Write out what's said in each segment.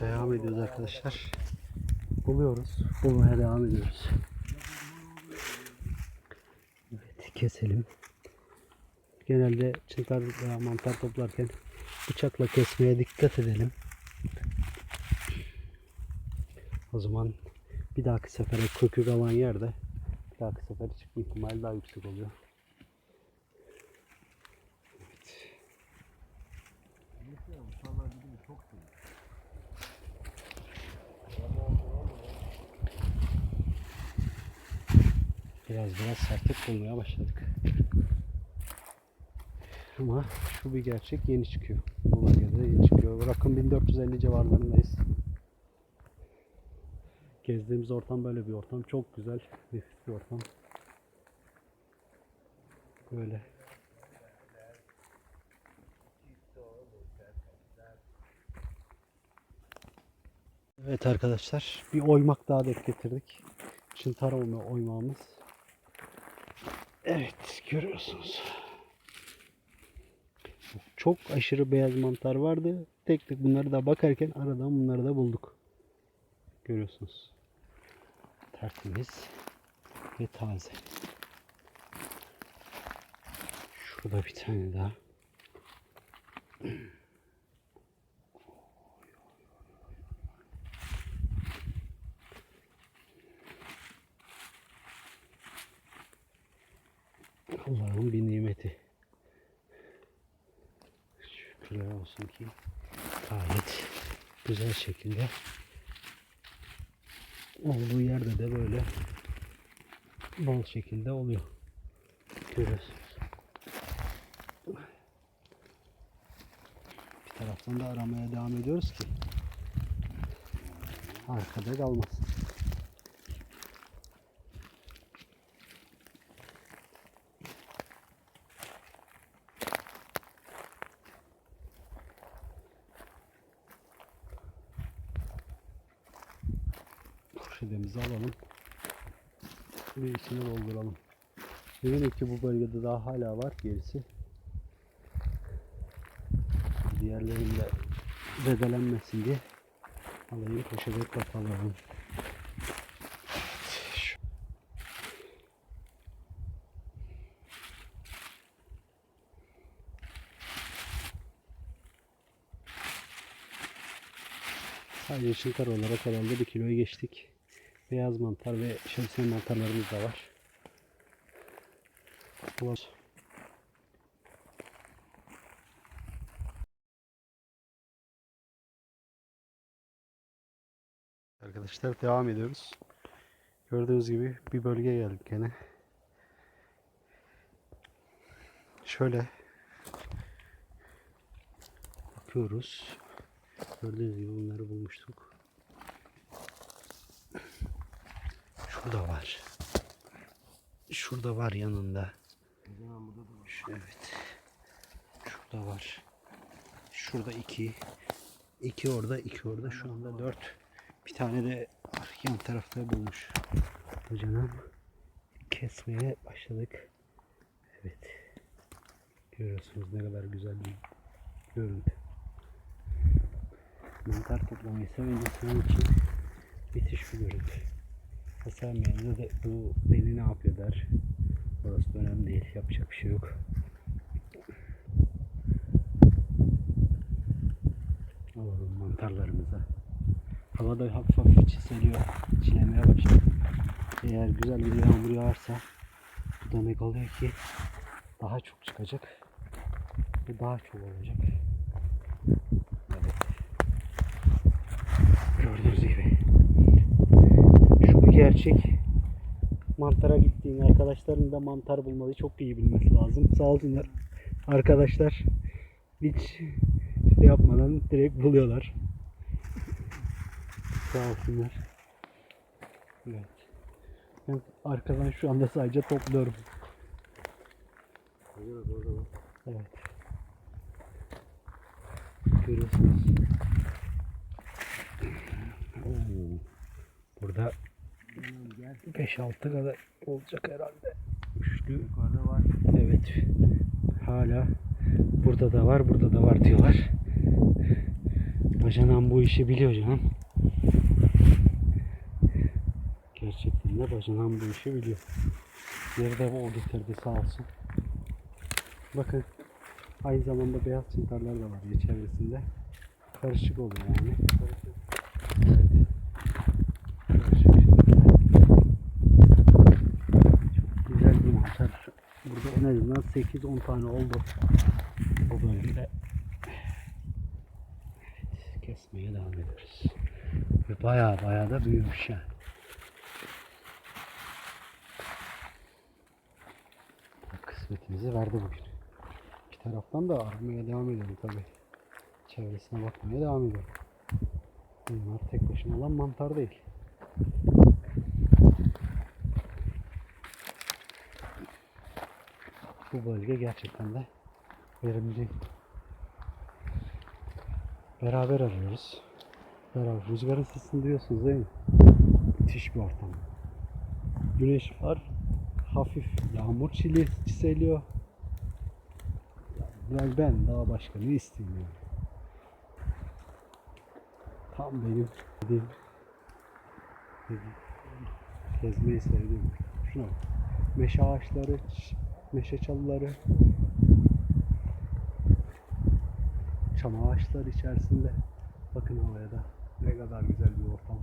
Devam ediyoruz arkadaşlar. Buluyoruz. Bulmaya devam ediyoruz. Evet keselim. Genelde çıntar veya mantar toplarken bıçakla kesmeye dikkat edelim. O zaman bir dahaki sefere kökü kalan yerde bir dahaki sefere çıkma ihtimali daha yüksek oluyor. Biraz biraz sertlik bulmaya başladık. Ama şu bir gerçek yeni çıkıyor. Bu bölgede yeni çıkıyor. Rakım 1450 civarlarındayız. Gezdiğimiz ortam böyle bir ortam. Çok güzel, nefis bir ortam. Böyle. Evet arkadaşlar bir oymak daha denk getirdik. Çıntar oyma oymağımız. Evet görüyorsunuz. Çok aşırı beyaz mantar vardı. Tek tek bunları da bakarken aradan bunları da bulduk. Görüyorsunuz. Tertemiz ve taze. Şurada bir tane daha. Olsun ki gayet güzel şekilde olduğu yerde de böyle bol şekilde oluyor. Görüyorsunuz. Bir taraftan da aramaya devam ediyoruz ki arkada kalmasın. Poşetimizi alalım. Bir içine dolduralım. Eminim ki bu bölgede daha hala var gerisi. Diğerlerinde zedelenmesin diye alayım poşete kapatalım. Sadece çınkar olarak herhalde bir kiloyu geçtik. Beyaz mantar ve şemsiye mantarlarımız da var. Var. Arkadaşlar devam ediyoruz. Gördüğünüz gibi bir bölgeye geldik gene. Şöyle bakıyoruz. Gördüğünüz gibi bunları bulmuştuk. Şurada var. Şurada var yanında. Evet. Şurada var. Şurada iki. İki orada, iki orada. Şu anda dört. Bir tane de yan tarafta bulmuş. Canım. Kesmeye başladık. Evet. Görüyorsunuz ne kadar güzel bir görüntü. Mantar toplamayı seven insan için müthiş bir görüntü. Sevmeyenler de bu deli ne yapıyor der. Orası da önemli değil. Yapacak bir şey yok. Alalım mantarlarımıza. Hava da hafif hafif çiseliyor. Çilemeye başladı. Eğer güzel bir yağmur yağarsa bu demek oluyor ki daha çok çıkacak. Ve daha çok olacak. Evet. Gördüğünüz gerçek. Mantara gittiğin arkadaşların da mantar bulmayı çok iyi bilmesi lazım. Sağ olsunlar. Arkadaşlar hiç şey yapmadan direkt buluyorlar. Sağ olsunlar. Evet. Ben arkadan şu anda sadece topluyorum. Evet. Görüyorsunuz. Oo. Burada 5-6 kadar olacak herhalde. Üçlü. Yukarıda var. Evet. Hala burada da var, burada da var diyorlar. Bacanan bu işi biliyor canım. Gerçekten de bacanan bu işi biliyor. Nerede bu o getirdi sağ olsun. Bakın aynı zamanda beyaz çıntarlar da var ya çevresinde. Karışık oluyor yani. Evet. Karışık şekilde. Çok güzel bir mantar. Burada en azından 8-10 tane oldu. Bu. Evet, kesmeye devam ediyoruz. Ve baya baya da büyümüş yani. Kısmetimizi verdi bugün. İki taraftan da aramaya devam ediyorum tabi. Çevresine bakmaya devam ediyorum. Bunlar tek başına olan mantar değil. Bu bölge gerçekten de verimli. Beraber arıyoruz. Beraber. Rüzgarın sesini duyuyorsunuz değil mi? Müthiş bir ortam. Güneş var. Hafif yağmur çili çiseliyor. Yani ben daha başka ne isteyeyim. Tam benim dediğim gezmeyi sevdiğim. Şuna. Meşe ağaçları, meşe çalıları, çam ağaçları içerisinde. Bakın havaya da ne kadar güzel bir ortam.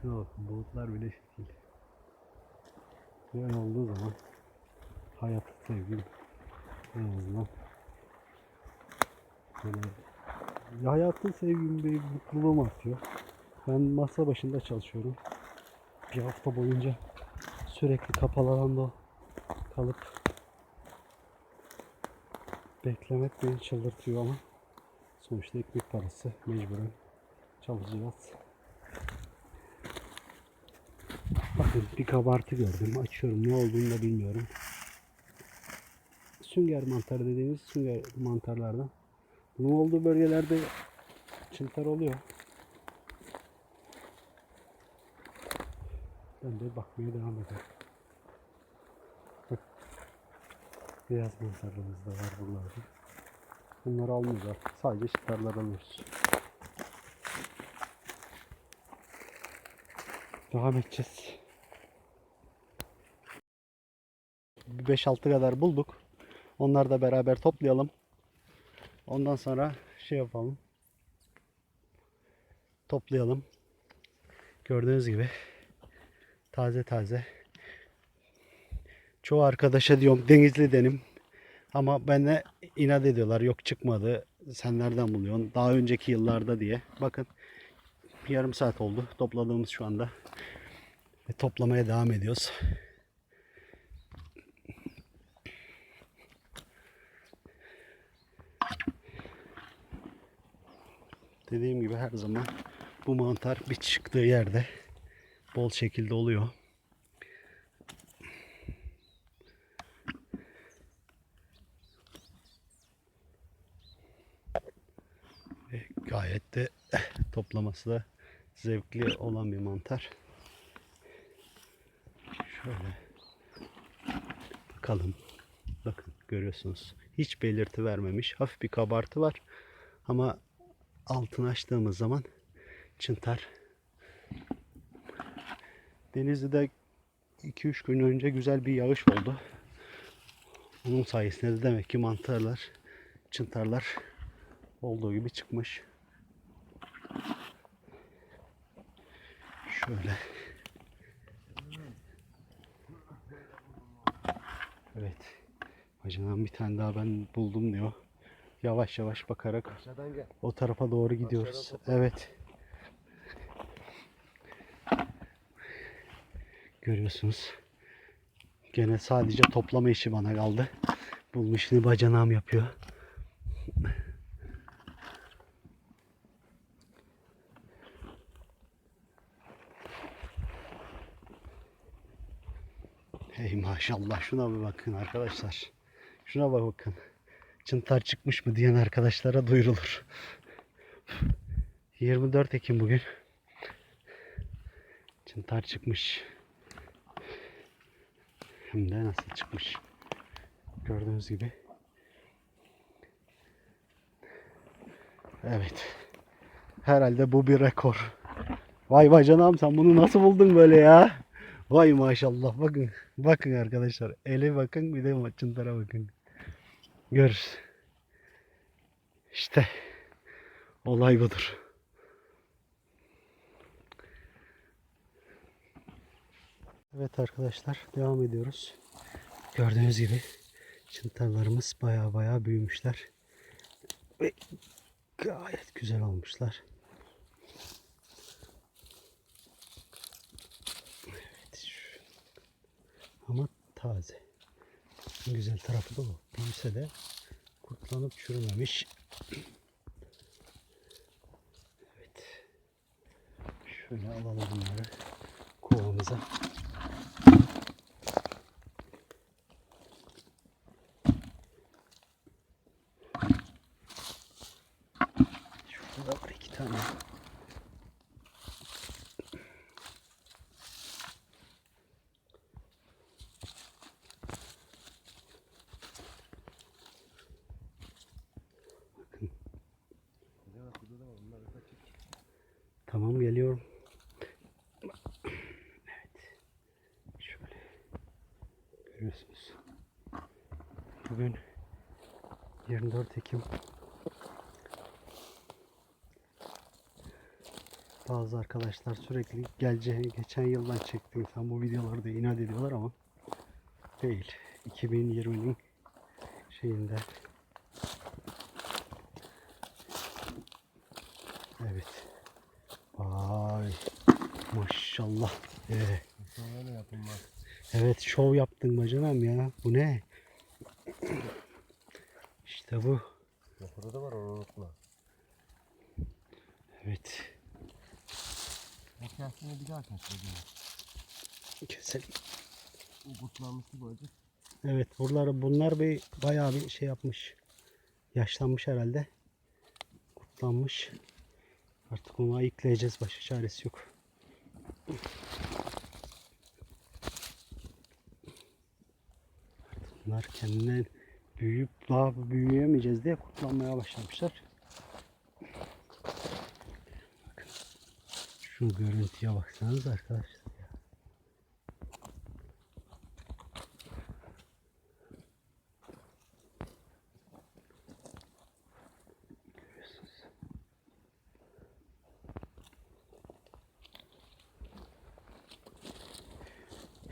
Şuna bakın bulutlar bile şekil. Böyle olduğu zaman hayatı sevgim en azından böyle ya hayatın sevgim bir mutluluğum artıyor. Ben masa başında çalışıyorum. Bir hafta boyunca sürekli kapalı alanda kalıp beklemek beni çıldırtıyor ama sonuçta ekmek parası mecburen çalışacağız. Bakın bir kabartı gördüm. Açıyorum ne olduğunu da bilmiyorum. Sünger mantarı dediğimiz sünger mantarlardan. Bunun olduğu bölgelerde çıntar oluyor. Ben de bakmaya devam ediyorum. Bak. Beyaz mantarlarımız da var buralarda. Bunları almıyoruz. Sadece çıtarlar alıyoruz. Devam edeceğiz. 5-6 kadar bulduk. Onları da beraber toplayalım. Ondan sonra şey yapalım. Toplayalım. Gördüğünüz gibi taze taze. Çoğu arkadaşa diyorum denizli denim. Ama bana inat ediyorlar. Yok çıkmadı. Sen nereden buluyorsun? Daha önceki yıllarda diye. Bakın yarım saat oldu topladığımız şu anda. Ve toplamaya devam ediyoruz. Dediğim gibi her zaman bu mantar bir çıktığı yerde bol şekilde oluyor. Ve gayet de toplaması da zevkli olan bir mantar. Şöyle bakalım. Bakın görüyorsunuz. Hiç belirti vermemiş. Hafif bir kabartı var. Ama altını açtığımız zaman çıntar. Denizli'de 2-3 gün önce güzel bir yağış oldu. Onun sayesinde de demek ki mantarlar, çıntarlar olduğu gibi çıkmış. Şöyle. Evet. Bacanan bir tane daha ben buldum diyor. Yavaş yavaş bakarak o tarafa doğru gidiyoruz. Evet. Görüyorsunuz. Gene sadece toplama işi bana kaldı. Bulma işini bacanağım yapıyor. Hey maşallah şuna bir bakın arkadaşlar. Şuna bak bakın. Çıntar çıkmış mı diyen arkadaşlara duyurulur. 24 Ekim bugün. Çıntar çıkmış. Hem de nasıl çıkmış. Gördüğünüz gibi. Evet. Herhalde bu bir rekor. Vay bacanam sen bunu nasıl buldun böyle ya? Vay maşallah bakın. Bakın arkadaşlar. Ele bakın bir de çıntara bakın. Görürüz. İşte olay budur. Evet arkadaşlar devam ediyoruz. Gördüğünüz gibi çıntarlarımız baya baya büyümüşler. Ve gayet güzel olmuşlar. Evet. şu- Ama taze. En güzel tarafı da bu. Büyüse de kurtlanıp çürümemiş. Evet. Şöyle alalım bunları kovamıza. Şurada da var iki tane. Tamam geliyorum. Evet. Şöyle. Görüyorsunuz. Bugün 24 Ekim. Bazı arkadaşlar sürekli geleceğini geçen yıldan çektim sen bu videoları da inat ediyorlar ama değil. 2020'nin şeyinde. Evet. Vay. Maşallah. Ee, yapılmaz? evet şov yaptın bacanam ya. Bu ne? İşte bu. Yukarıda da var onu unutma. Evet. Kestini bir daha keselim. Keselim. O kurtlanmıştı bu acı. Evet buraları bunlar bir bayağı bir şey yapmış. Yaşlanmış herhalde. Kurtlanmış. Artık onu ayıklayacağız. Başka çaresi yok. Artık bunlar kendinden daha büyüyemeyeceğiz diye kurtlanmaya başlamışlar. Bakın. Şu görüntüye baksanız arkadaşlar.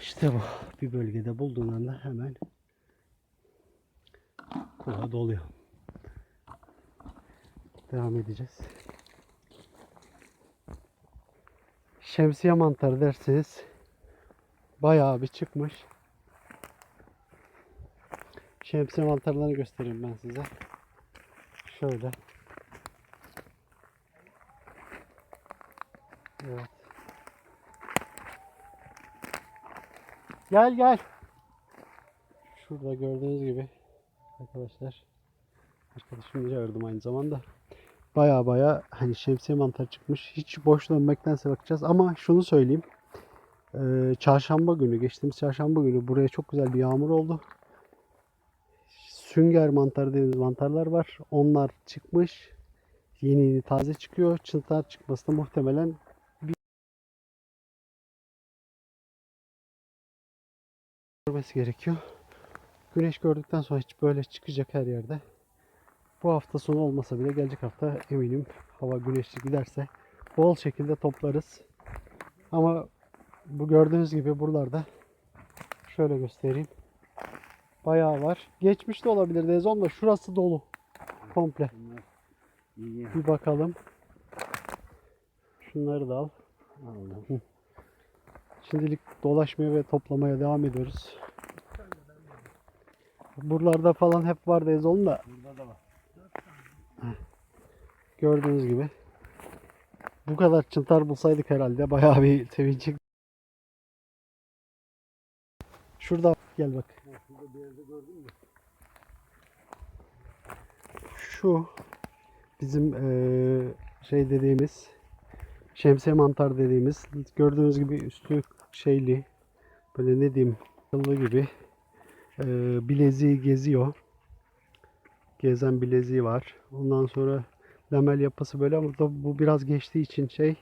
İşte bu. Bir bölgede bulduğun anda hemen kulağa doluyor. Devam edeceğiz. Şemsiye mantarı derseniz bayağı bir çıkmış. Şemsiye mantarlarını göstereyim ben size. Şöyle. Evet. Gel gel. Şurada gördüğünüz gibi arkadaşlar. Arkadaşımı çağırdım aynı zamanda. Baya baya hani şemsiye mantar çıkmış. Hiç boş dönmektense bakacağız. Ama şunu söyleyeyim. Ee, çarşamba günü, geçtiğimiz çarşamba günü buraya çok güzel bir yağmur oldu. Sünger mantarı dediğimiz mantarlar var. Onlar çıkmış. Yeni yeni taze çıkıyor. Çıntar çıkması da muhtemelen görmesi gerekiyor. Güneş gördükten sonra hiç böyle çıkacak her yerde. Bu hafta sonu olmasa bile gelecek hafta eminim hava güneşli giderse bol şekilde toplarız. Ama bu gördüğünüz gibi buralarda şöyle göstereyim. Bayağı var. Geçmiş de olabilir Dezon da şurası dolu. Komple. Bir bakalım. Şunları da al. Aldım. Şimdilik dolaşmaya ve toplamaya devam ediyoruz. Buralarda falan hep var Dezon da Burada da var. gördüğünüz gibi. Bu kadar çıntar bulsaydık herhalde bayağı bir sevinçlik. Şurada gel bak. Şurada bir yerde gördün mü? Şu bizim eee, şey dediğimiz şemsiye mantar dediğimiz gördüğünüz gibi üstü şeyli böyle ne diyeyim kıllı gibi eee bileziği geziyor. Gezen bileziği var. Ondan sonra lamel yapısı böyle ama da bu biraz geçtiği için şey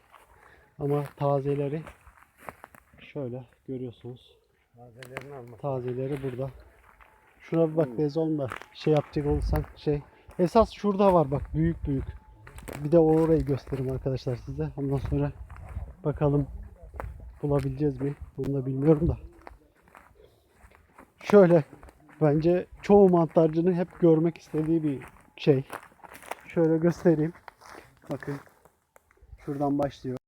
ama tazeleri şöyle görüyorsunuz. Malzemelerini almak. Tazeleri burada. Şuna bir bak Bezon da şey yapacak olursan şey. Esas şurada var bak büyük büyük. Bir de orayı göstereyim arkadaşlar size. Ondan sonra bakalım bulabileceğiz mi? Bunu da bilmiyorum da. Şöyle bence çoğu mantarcının hep görmek istediği bir şey. Şöyle göstereyim. Bakın. Şuradan başlıyor.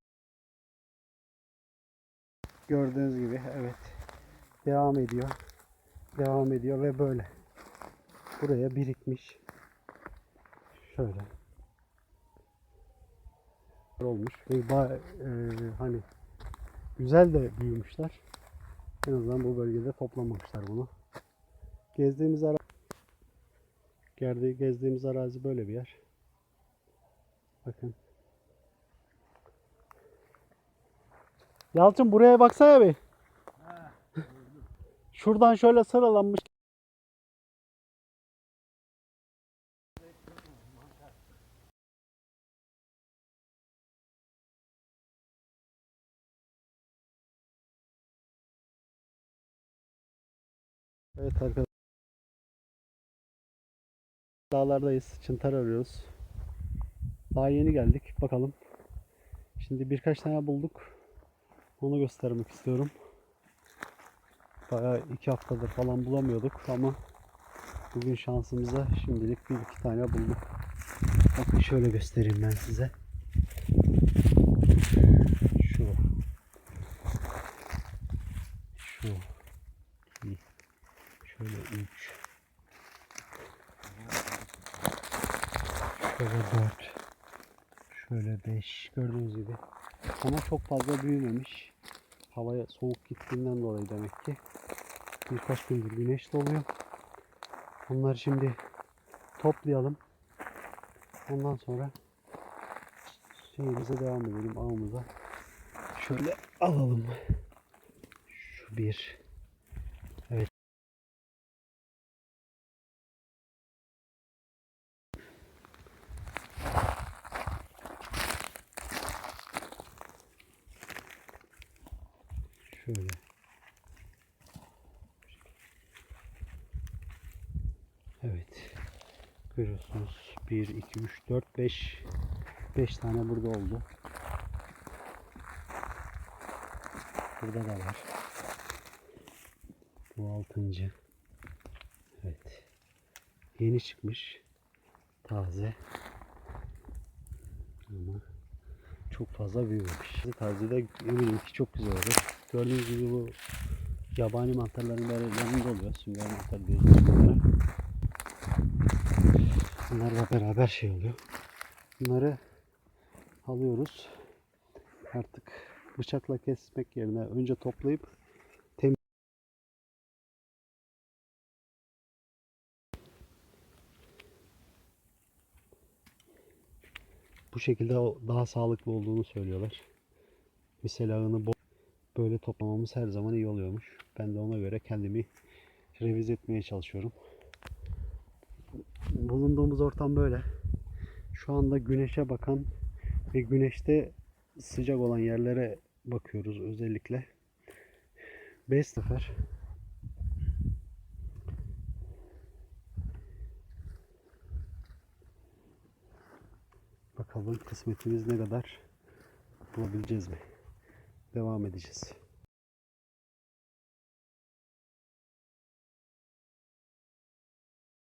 Gördüğünüz gibi evet. Devam ediyor devam ediyor ve böyle buraya birikmiş şöyle olmuş ve ba- e, hani güzel de büyümüşler en azından bu bölgede toplamamışlar bunu. Gezdiğimiz ara gezdiğimiz arazi böyle bir yer. Bakın. Yalçın buraya baksana bir. Şuradan şöyle sıralanmış. Evet arkadaşlar. Dağlardayız. Çıntar arıyoruz. Daha yeni geldik. Bakalım. Şimdi birkaç tane bulduk. Onu göstermek istiyorum. Bayağı iki haftadır falan bulamıyorduk ama bugün şansımıza şimdilik bir iki tane bulduk. Bakın şöyle göstereyim ben size. Şu. Şu. İki. Şöyle üç. Şöyle dört. Şöyle beş. Gördüğünüz gibi. Ama çok fazla büyümemiş. Havaya soğuk gittiğinden dolayı demek ki. Birkaç gündür güneş doluyor. Onları şimdi toplayalım. Ondan sonra şeyimize devam edelim ağımıza. Şöyle alalım. Şu bir. Evet. Şöyle. Evet. Görüyorsunuz. 1, 2, 3, 4, 5. 5 tane burada oldu. Burada da var. Bu altıncı. Evet. Yeni çıkmış. Taze. Ama çok fazla büyümemiş. Taze de eminim ki çok güzel olur. Gördüğünüz gibi bu yabani mantarların yanında oluyor. Sünger mantar diyoruz. Bunlarla beraber şey oluyor. Bunları alıyoruz. Artık bıçakla kesmek yerine önce toplayıp tem bu şekilde daha sağlıklı olduğunu söylüyorlar. Misal ağını böyle toplamamız her zaman iyi oluyormuş. Ben de ona göre kendimi revize etmeye çalışıyorum. Bulunduğumuz ortam böyle. Şu anda güneşe bakan ve güneşte sıcak olan yerlere bakıyoruz özellikle. 5 sefer Bakalım kısmetimiz ne kadar bulabileceğiz mi? Devam edeceğiz.